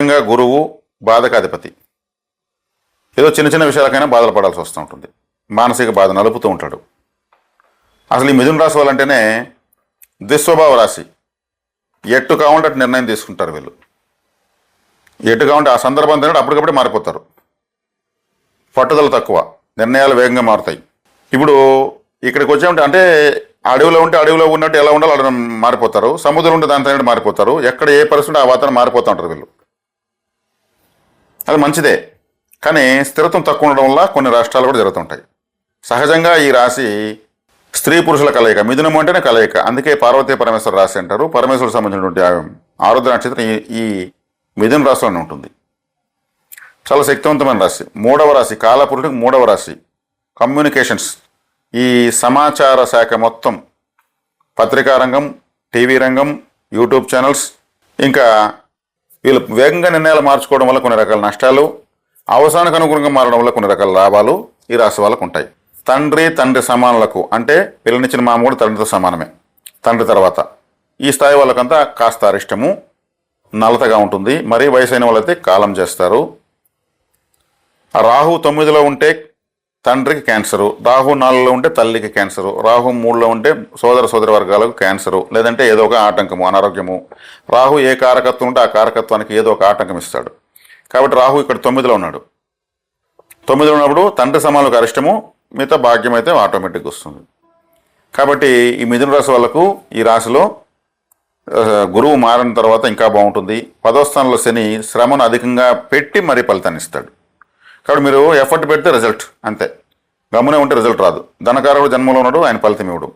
ముఖ్యంగా గురువు బాధకాధిపతి. ఏదో చిన్న చిన్న విషయాలకైనా బాధలు పడాల్సి వస్తూ ఉంటుంది. మానసిక బాధ నలుపుతూ ఉంటాడు. అసలు ఈ మిథున రాశి వాళ్ళంటేనే దుస్వభావ రాశి. ఎట్టు కావాలంటే అటు నిర్ణయం తీసుకుంటారు వీళ్ళు. ఎటు కావాలంటే ఆ సందర్భం తినడం అప్పటికప్పుడే మారిపోతారు. పట్టుదల తక్కువ. నిర్ణయాలు వేగంగా మారుతాయి. ఇప్పుడు ఇక్కడికి వచ్చామంటే అంటే అడవిలో ఉంటే అడవిలో ఉన్నట్టు ఎలా ఉండాలో అలా మారిపోతారు. సముద్రం ఉంటే దాని తగినట్టు మారిపోతారు. ఎక్కడ ఏ పరిస్థితి ఆ వాతావరణం మారిపోతూ ఉంటారు వీళ్ళు. అది మంచిదే. కానీ స్థిరత్వం తక్కువ ఉండడం వల్ల కొన్ని రాష్ట్రాలు కూడా జరుగుతుంటాయి. సహజంగా ఈ రాశి స్త్రీ పురుషుల కలయిక మిథునం అంటేనే కలయిక. అందుకే పార్వతీ పరమేశ్వర రాశి అంటారు. పరమేశ్వరుడు సంబంధించినటువంటి ఆరుద్ర నక్షత్రం ఈ ఈ మిథున రాశిలోనే ఉంటుంది. చాలా శక్తివంతమైన రాశి. మూడవ రాశి కాలపురుషుడికి మూడవ రాశి. కమ్యూనికేషన్స్. ఈ సమాచార శాఖ మొత్తం పత్రికా రంగం టీవీ రంగం యూట్యూబ్ ఛానల్స్ ఇంకా వీళ్ళు వేగంగా నిర్ణయాలు మార్చుకోవడం వల్ల కొన్ని రకాల నష్టాలు అవసరానికి అనుగుణంగా మారడం వల్ల కొన్ని రకాల లాభాలు ఈ రాశి వాళ్ళకు ఉంటాయి. తండ్రి తండ్రి సమానులకు అంటే పిల్లనిచ్చిన మామ కూడా తండ్రితో సమానమే. తండ్రి తర్వాత. ఈ స్థాయి వాళ్ళకంతా కాస్త అరిష్టము నలతగా ఉంటుంది. మరీ వయసు అయిన వాళ్ళైతే కాలం చేస్తారు. రాహు తొమ్మిదిలో ఉంటే తండ్రికి క్యాన్సరు రాహు నాలుగులో ఉంటే తల్లికి క్యాన్సరు రాహు మూడులో ఉంటే సోదర సోదర వర్గాలకు క్యాన్సరు లేదంటే ఏదో ఒక ఆటంకము అనారోగ్యము. రాహు ఏ కారకత్వం ఉంటే ఆ కారకత్వానికి ఏదో ఒక ఆటంకం ఇస్తాడు. కాబట్టి రాహు ఇక్కడ తొమ్మిదిలో ఉన్నాడు. తొమ్మిదిలో ఉన్నప్పుడు తండ్రి సమానులకు అరిష్టము మిగతా భాగ్యం అయితే ఆటోమేటిక్గా వస్తుంది. కాబట్టి ఈ మిథున రాశి వాళ్ళకు ఈ రాశిలో గురువు మారిన తర్వాత ఇంకా బాగుంటుంది. పదో స్థానంలో శని శ్రమను అధికంగా పెట్టి మరీ ఫలితాన్ని ఇస్తాడు. కాబట్టి మీరు ఎఫర్ట్ పెడితే రిజల్ట్ అంతే. గమ్మునే ఉంటే రిజల్ట్ రాదు. ధనకారుడు జన్మలో ఉన్నాడు ఆయన ఫలితం ఇవ్వడు.